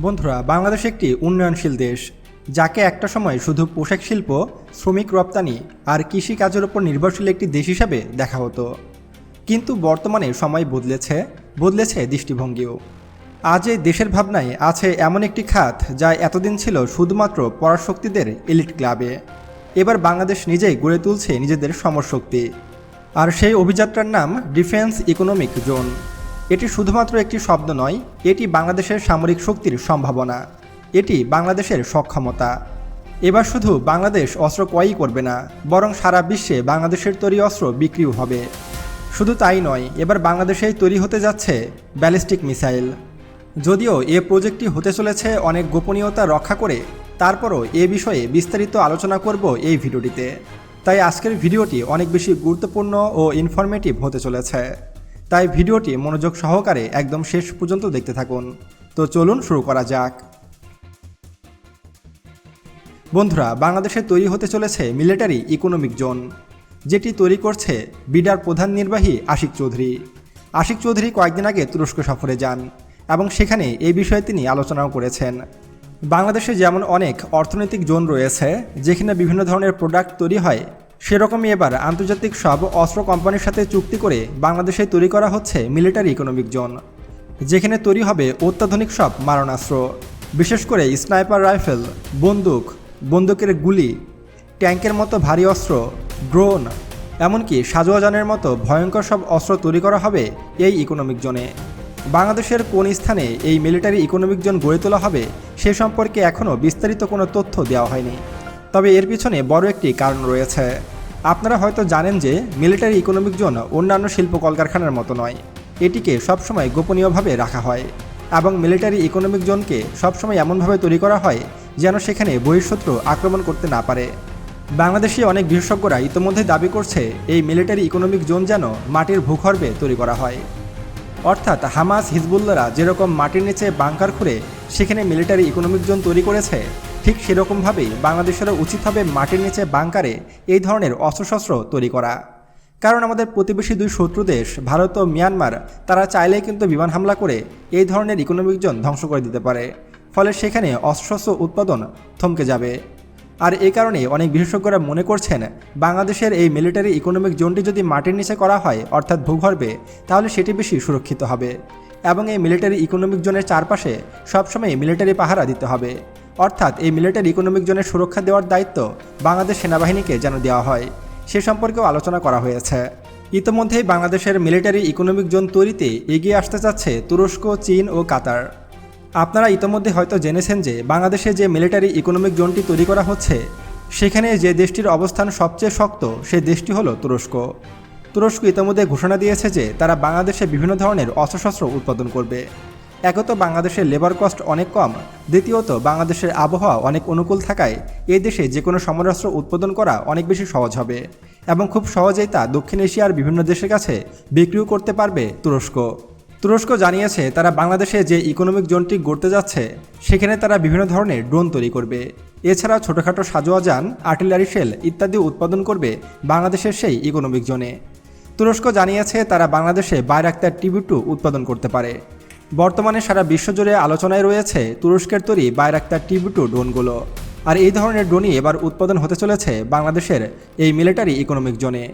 বন্ধুরা, বাংলাদেশ একটি উন্নয়নশীল দেশ, যাকে একটা সময় শুধু পোশাক শিল্প, শ্রমিক রপ্তানি আর কৃষি কাজের উপর নির্ভরশীল একটি দেশ হিসাবে দেখা হতো। কিন্তু বর্তমানে সময় বদলেছে বদলেছে দৃষ্টিভঙ্গিও। আজ এই দেশের ভাবনায় আছে এমন একটি খাত যা এতদিন ছিল শুধুমাত্র পরাশক্তিদের এলিট ক্লাবে। এবার বাংলাদেশ নিজেই গড়ে তুলছে নিজেদের সমরশক্তি। আর সেই অভিযাত্রার নাম ডিফেন্স ইকোনমিক জোন। এটি শুধুমাত্র একটি শব্দ নয়, এটি বাংলাদেশের সামরিক শক্তির সম্ভাবনা। এটি বাংলাদেশের সক্ষমতা। এবার শুধু বাংলাদেশ অস্ত্র ক্রয়ই করবে না, বরং সারা বিশ্বে বাংলাদেশের তৈরি অস্ত্র বিক্রিও হবে। শুধু তাই নয়, এবার বাংলাদেশেই তৈরি হতে যাচ্ছে ব্যালিস্টিক মিসাইল। যদিও এ প্রজেক্টটি হতে চলেছে অনেক গোপনীয়তা রক্ষা করে, তারপরও এ বিষয়ে বিস্তারিত আলোচনা করব এই ভিডিওটিতে। তাই আজকের ভিডিওটি অনেক বেশি গুরুত্বপূর্ণ ও ইনফরমেটিভ হতে চলেছে। তাই ভিডিওটি মনোযোগ সহকারে একদম শেষ পর্যন্ত দেখতে থাকুন। তো চলুন শুরু করা যাক। বন্ধুরা, বাংলাদেশে তৈরি হতে চলেছে মিলিটারি ইকোনমিক জোন, যেটি তৈরি করছে বিডার প্রধান নির্বাহী আশিক চৌধুরী। আশিক চৌধুরী কয়েকদিন আগে তুরস্ক সফরে যান এবং সেখানে এই বিষয়ে তিনি আলোচনাও করেছেন। বাংলাদেশে যেমন অনেক অর্থনৈতিক জোন রয়েছে, যেখানে বিভিন্ন ধরনের প্রোডাক্ট তৈরি হয় সেরকমই এবার আন্তর্জাতিক সব অস্ত্র কোম্পানির সাথে চুক্তি করে বাংলাদেশে তৈরি করা হচ্ছে মিলিটারি ইকোনমিক জোন, যেখানে তৈরি হবে অত্যাধুনিক সব মারণাস্ত্র, বিশেষ করে স্নাইপার রাইফেল, বন্দুক, বন্দুকের গুলি, ট্যাঙ্কের মতো ভারী অস্ত্র, ড্রোন, এমনকি সাজোয়াজানের মতো ভয়ঙ্কর সব অস্ত্র তৈরি করা হবে এই ইকোনমিক জোনে। বাংলাদেশের কোন স্থানে এই মিলিটারি ইকোনমিক জোন গড়ে তোলা হবে সে সম্পর্কে এখনও বিস্তারিত কোনো তথ্য দেওয়া হয়নি। তবে এর পিছনে বড় একটি কারণ রয়েছে। আপনারা হয়তো জানেন যে মিলিটারি ইকোনমিক জোন অন্যান্য শিল্প কলকারখানার মতো নয়। এটিকে সবসময় গোপনীয়ভাবে রাখা হয় এবং মিলিটারি ইকোনমিক জোনকে সবসময় এমনভাবে তৈরি করা হয় যেন সেখানে বহিঃশত্রু আক্রমণ করতে না পারে। বাংলাদেশি অনেক বিশেষজ্ঞরা ইতোমধ্যে দাবি করছে এই মিলিটারি ইকোনমিক জোন যেন মাটির ভূগর্ভে তৈরি করা হয়। অর্থাৎ হামাস হিজবুল্লারা যেরকম মাটির নিচে বাংকার খুঁড়ে সেখানে মিলিটারি ইকোনমিক জোন তৈরি করেছে ঠিক সেরকমভাবেই বাংলাদেশেরও উচিত হবে মাটির নিচে বাংকারে এই ধরনের অস্ত্রশস্ত্র তৈরি করা। কারণ আমাদের প্রতিবেশী দুই শত্রু দেশ, ভারত ও মিয়ানমার, তারা চাইলেই কিন্তু বিমান হামলা করে এই ধরনের ইকোনমিক জোন ধ্বংস করে দিতে পারে। ফলে সেখানে অস্ত্রশস্ত্র উৎপাদন থমকে যাবে। আর এই কারণে অনেক বিশেষজ্ঞরা মনে করছেন, বাংলাদেশের এই মিলিটারি ইকোনমিক জোনটি যদি মাটির নিচে করা হয়, অর্থাৎ ভূগর্ভে, তাহলে সেটি বেশি সুরক্ষিত হবে। এবং এই মিলিটারি ইকোনমিক জোনের চারপাশে সবসময় মিলিটারি পাহারা দিতে হবে। অর্থাৎ এই মিলিটারি ইকোনমিক জোনের সুরক্ষা দেওয়ার দায়িত্ব বাংলাদেশ সেনাবাহিনীকে যেন দেওয়া হয়, সে সম্পর্কেও আলোচনা করা হয়েছে। ইতোমধ্যেই বাংলাদেশের মিলিটারি ইকোনমিক জোন তৈরিতে এগিয়ে আসতে চাচ্ছে তুরস্ক, চীন ও কাতার। আপনারা ইতোমধ্যে হয়তো জেনেছেন যে বাংলাদেশে যে মিলিটারি ইকোনমিক জোনটি তৈরি করা হচ্ছে, সেখানে যে দেশটির অবস্থান সবচেয়ে শক্ত সেই দেশটি হলো তুরস্ক। তুরস্ক ইতোমধ্যে ঘোষণা দিয়েছে যে তারা বাংলাদেশে বিভিন্ন ধরনের অস্ত্রশস্ত্র উৎপাদন করবে। একত বাংলাদেশের লেবার কস্ট অনেক কম, দ্বিতীয়ত বাংলাদেশের আবহাওয়া অনেক অনুকূল থাকায় এই দেশে যে কোনো সমরাস্ত্র উৎপাদন করা অনেক বেশি সহজ হবে এবং খুব সহজেই তা দক্ষিণ এশিয়ার বিভিন্ন দেশের কাছে বিক্রিও করতে পারবে তুরস্ক। তুরস্ক জানিয়েছে তারা বাংলাদেশে যে ইকোনমিক জোনটি গড়তে যাচ্ছে, সেখানে তারা বিভিন্ন ধরনের ড্রোন তৈরি করবে। এছাড়া ছোটোখাটো সাজোয়া যান আর্টিলারি শেল ইত্যাদি উৎপাদন করবে বাংলাদেশের সেই ইকোনমিক জোনে। তুরস্ক জানিয়েছে তারা বাংলাদেশে বাইরাক্তার টিভি টু উৎপাদন করতে পারে। বর্তমানে সারা বিশ্বজুড়ে আলোচনায় রয়েছে তুরস্কের তৈরি বাইরাক্তার টিভি টু ড্রোনগুলো। আর এই ধরনের ড্রোনই এবার উৎপাদন হতে চলেছে বাংলাদেশের এই মিলিটারি ইকোনমিক জোনে।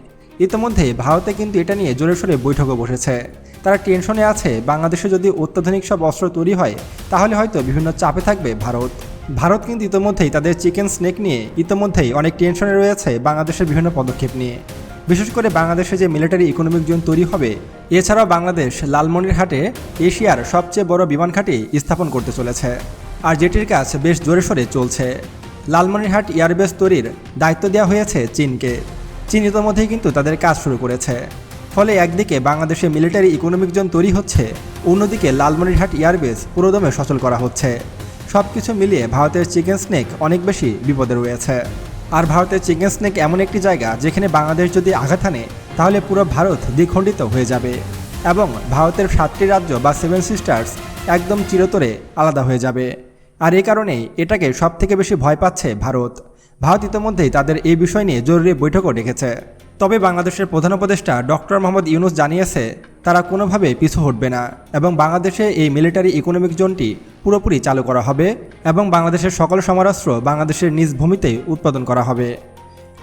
ইতিমধ্যে ভারতে কিন্তু এটা নিয়ে জোরে সোরে বৈঠকও বসেছে। তারা টেনশনে আছে, বাংলাদেশে যদি অত্যাধুনিক সব অস্ত্র তৈরি হয়, তাহলে হয়তো বিভিন্ন চাপে থাকবে ভারত। ভারত কিন্তু ইতিমধ্যেই তাদের চিকেন স্নেক নিয়ে ইতিমধ্যেই অনেক টেনশনে রয়েছে বাংলাদেশের বিভিন্ন পদক্ষেপ নিয়ে। বিশেষ করে বাংলাদেশে যে মিলিটারি ইকোনমিক জোন তৈরি হবে, এছাড়াও বাংলাদেশ লালমনিরহাটে এশিয়ার সবচেয়ে বড় বিমান ঘাঁটি স্থাপন করতে চলেছে। আর যেটির কাজ বেশ জোরে সোরে চলছে। লালমনিরহাট এয়ারবেস তৈরির দায়িত্ব দেওয়া হয়েছে চীনকে। চীন ইতিমধ্যেই কিন্তু তাদের কাজ শুরু করেছে। ফলে একদিকে বাংলাদেশে মিলিটারি ইকোনমিক জোন তৈরি হচ্ছে, অন্যদিকে লালমনিরহাট এয়ারবেস পুরোদমে সচল করা হচ্ছে। সব কিছু মিলিয়ে ভারতের চিকেন স্নেক অনেক বেশি বিপদে রয়েছে। আর ভারতের চিকেন স্নেক এমন একটি জায়গা যেখানে বাংলাদেশ যদি আঘাত আনে তাহলে পুরো ভারত দ্বিখণ্ডিত হয়ে যাবে এবং ভারতের সাতটি রাজ্য বা সেভেন সিস্টার্স একদম চিরতরে আলাদা হয়ে যাবে। আর এ কারণেই এটাকে সবথেকে বেশি ভয় পাচ্ছে ভারত। ভারত ইতিমধ্যেই তাদের এই বিষয় নিয়ে জরুরি বৈঠকও ডেকেছে। তবে বাংলাদেশের প্রধান উপদেষ্টা ডক্টর মোহাম্মদ ইউনুস জানিয়েছে, তারা কোনোভাবে পিছু হটবে না এবং বাংলাদেশে এই মিলিটারি ইকোনমিক জোনটি পুরোপুরি চালু করা হবে এবং বাংলাদেশের সকল সমরাস্ত্র বাংলাদেশের নিজ ভূমিতে উৎপাদন করা হবে।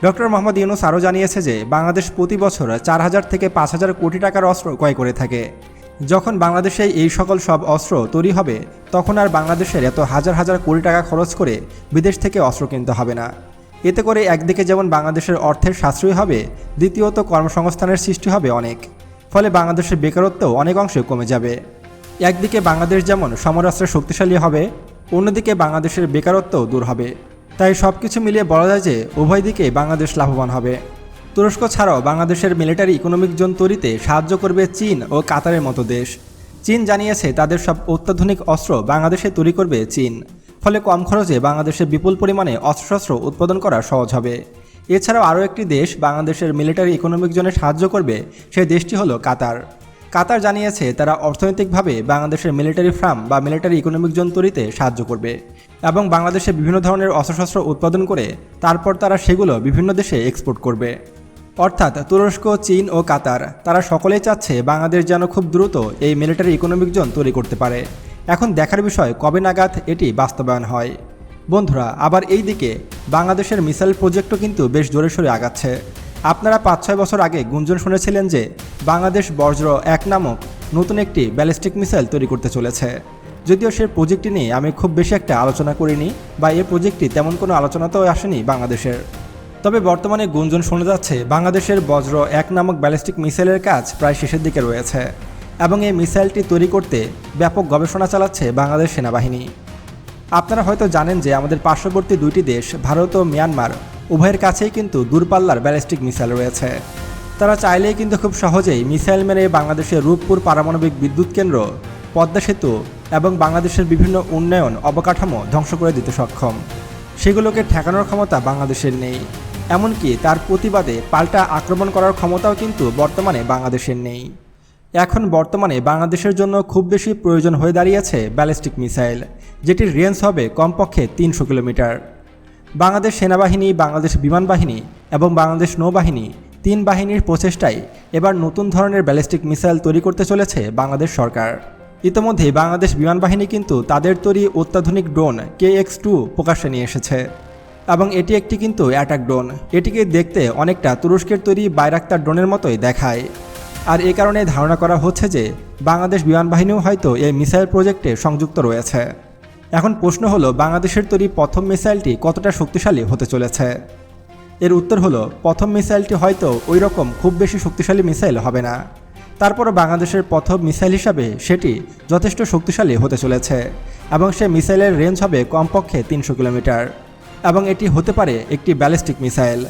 ডক্টর মোহাম্মদ ইউনুস আরও জানিয়েছে যে, বাংলাদেশ প্রতি বছর চার হাজার থেকে পাঁচ হাজার কোটি টাকার অস্ত্র ক্রয় করে থাকে। যখন বাংলাদেশে এই সকল সব অস্ত্র তৈরি হবে, তখন আর বাংলাদেশের এত হাজার হাজার কোটি টাকা খরচ করে বিদেশ থেকে অস্ত্র কিনতে হবে না। এতে করে একদিকে যেমন বাংলাদেশের অর্থের সাশ্রয় হবে, দ্বিতীয়ত কর্মসংস্থানের সৃষ্টি হবে অনেক। ফলে বাংলাদেশের বেকারত্বও অনেক অংশে কমে যাবে। একদিকে বাংলাদেশ যেমন সমরাস্ত্রে শক্তিশালী হবে, অন্যদিকে বাংলাদেশের বেকারত্বও দূর হবে। তাই সব কিছু মিলিয়ে বলা যায় যে উভয় দিকে বাংলাদেশ লাভবান হবে। তুরস্ক ছাড়াও বাংলাদেশের মিলিটারি ইকোনমিক জোন তৈরিতে সাহায্য করবে চীন ও কাতারের মতো দেশ। চীন জানিয়েছে তাদের সব অত্যাধুনিক অস্ত্র বাংলাদেশে তৈরি করবে চীন। ফলে কম খরচে বাংলাদেশে বিপুল পরিমাণে অস্ত্রশস্ত্র উৎপাদন করা সহজ হবে। এছাড়াও আরও একটি দেশ বাংলাদেশের মিলিটারি ইকোনমিক জোনে সাহায্য করবে সেই দেশটি হলো কাতার। কাতার জানিয়েছে তারা অর্থনৈতিকভাবে বাংলাদেশের মিলিটারি ফার্ম বা মিলিটারি ইকোনমিক জোন তৈরিতে সাহায্য করবে এবং বাংলাদেশে বিভিন্ন ধরনের অস্ত্রশস্ত্র উৎপাদন করে তারপর তারা সেগুলো বিভিন্ন দেশে এক্সপোর্ট করবে। অর্থাৎ তুরস্ক, চীন ও কাতার, তারা সকলেই চাচ্ছে বাংলাদেশ যেন খুব দ্রুত এই মিলিটারি ইকোনমিক জোন তৈরি করতে পারে। এখন দেখার বিষয় কবে নাগাদ এটি বাস্তবায়ন হয়। বন্ধুরা, আবার এই দিকে বাংলাদেশের মিসাইল প্রজেক্টও কিন্তু বেশ জোরে সোরে আগাচ্ছে। আপনারা পাঁচ ছয় বছর আগে গুঞ্জন শুনেছিলেন যে বাংলাদেশ বজ্র এক নামক নতুন একটি ব্যালিস্টিক মিসাইল তৈরি করতে চলেছে। যদিও সে প্রজেক্টটি নিয়ে আমি খুব বেশি একটা আলোচনা করিনি বা এই প্রজেক্টটি তেমন কোনো আলোচনাতেও আসেনি বাংলাদেশের। তবে বর্তমানে গুঞ্জন শোনা যাচ্ছে বাংলাদেশের বজ্র এক নামক ব্যালিস্টিক মিসাইলের কাজ প্রায় শেষের দিকে রয়েছে এবং এই মিসাইলটি তৈরি করতে ব্যাপক গবেষণা চালাচ্ছে বাংলাদেশ সেনাবাহিনী। আপনারা হয়তো জানেন যে আমাদের পার্শ্ববর্তী দুইটি দেশ, ভারত ও মিয়ানমার, উভয়ের কাছেই কিন্তু দূরপাল্লার ব্যালিস্টিক মিসাইল রয়েছে। তারা চাইলেই কিন্তু খুব সহজেই মিসাইল মেরে বাংলাদেশের রূপপুর পারমাণবিক বিদ্যুৎ কেন্দ্র, পদ্মা সেতু এবং বাংলাদেশের বিভিন্ন উন্নয়ন অবকাঠামো ধ্বংস করে দিতে সক্ষম। সেগুলোকে ঠেকানোর ক্ষমতা বাংলাদেশের নেই। এমনকি তার প্রতিবাদে পাল্টা আক্রমণ করার ক্ষমতাও কিন্তু বর্তমানে বাংলাদেশের নেই। এখন বর্তমানে বাংলাদেশের জন্য খুব বেশি প্রয়োজন হয়ে দাঁড়িয়েছে ব্যালিস্টিক মিসাইল, যেটির রেঞ্জ হবে কমপক্ষে তিনশো কিলোমিটার। বাংলাদেশ সেনাবাহিনী, বাংলাদেশ বিমান বাহিনী এবং বাংলাদেশ নৌবাহিনী তিন বাহিনীর প্রচেষ্টায় এবার নতুন ধরনের ব্যালিস্টিক মিসাইল তৈরি করতে চলেছে বাংলাদেশ সরকার। ইতিমধ্যে বাংলাদেশ বিমান বাহিনী কিন্তু তাদের তৈরি অত্যাধুনিক ড্রোন কে এক্স টু প্রকাশ্যে নিয়ে এসেছে এবং এটি একটি কিন্তু অ্যাটাক ড্রোন। এটিকে দেখতে অনেকটা তুরস্কের তৈরি বাইরাক্তার ড্রোনের মতোই দেখায়। আর এ কারণে ধারণা করা হচ্ছে যে বাংলাদেশ বিমান বাহিনীও হয়তো এই মিসাইল প্রজেক্টে সংযুক্ত রয়েছে। এখন প্রশ্ন হলো, বাংলাদেশের তৈরি প্রথম মিসাইলটি কতটা শক্তিশালী হতে চলেছে? এর উত্তর হলো, প্রথম মিসাইলটি হয়তো ওই রকম খুব বেশি শক্তিশালী মিসাইল হবে না। তারপরও বাংলাদেশের প্রথম মিসাইল হিসাবে সেটি যথেষ্ট শক্তিশালী হতে চলেছে এবং সে মিসাইলের রেঞ্জ হবে কমপক্ষে তিনশো কিলোমিটার এবং এটি হতে পারে একটি ব্যালিস্টিক মিসাইল।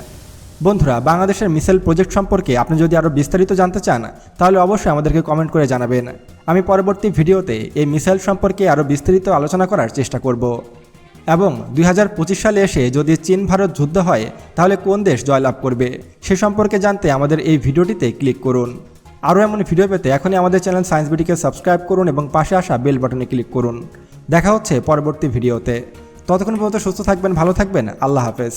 বন্ধুরা, বাংলাদেশের মিসাইল প্রজেক্ট সম্পর্কে আপনি যদি আরও বিস্তারিত জানতে চান, তাহলে অবশ্যই আমাদেরকে কমেন্ট করে জানাবেন। আমি পরবর্তী ভিডিওতে এই মিসাইল সম্পর্কে আরও বিস্তারিত আলোচনা করার চেষ্টা করব। এবং দুই হাজার পঁচিশ সালে এসে যদি চীন ভারত যুদ্ধ হয়, তাহলে কোন দেশ জয়লাভ করবে? সে সম্পর্কে জানতে আমাদের এই ভিডিওটিতে ক্লিক করুন। আরও এমন ভিডিও পেতে এখনই আমাদের চ্যানেল সায়েন্স বিডিকে সাবস্ক্রাইব করুন এবং পাশে আসা বেল বাটনে ক্লিক করুন। দেখা হচ্ছে পরবর্তী ভিডিওতে। ততক্ষণ পর্যন্ত সুস্থ থাকবেন, ভালো থাকবেন, আল্লাহ হাফেজ।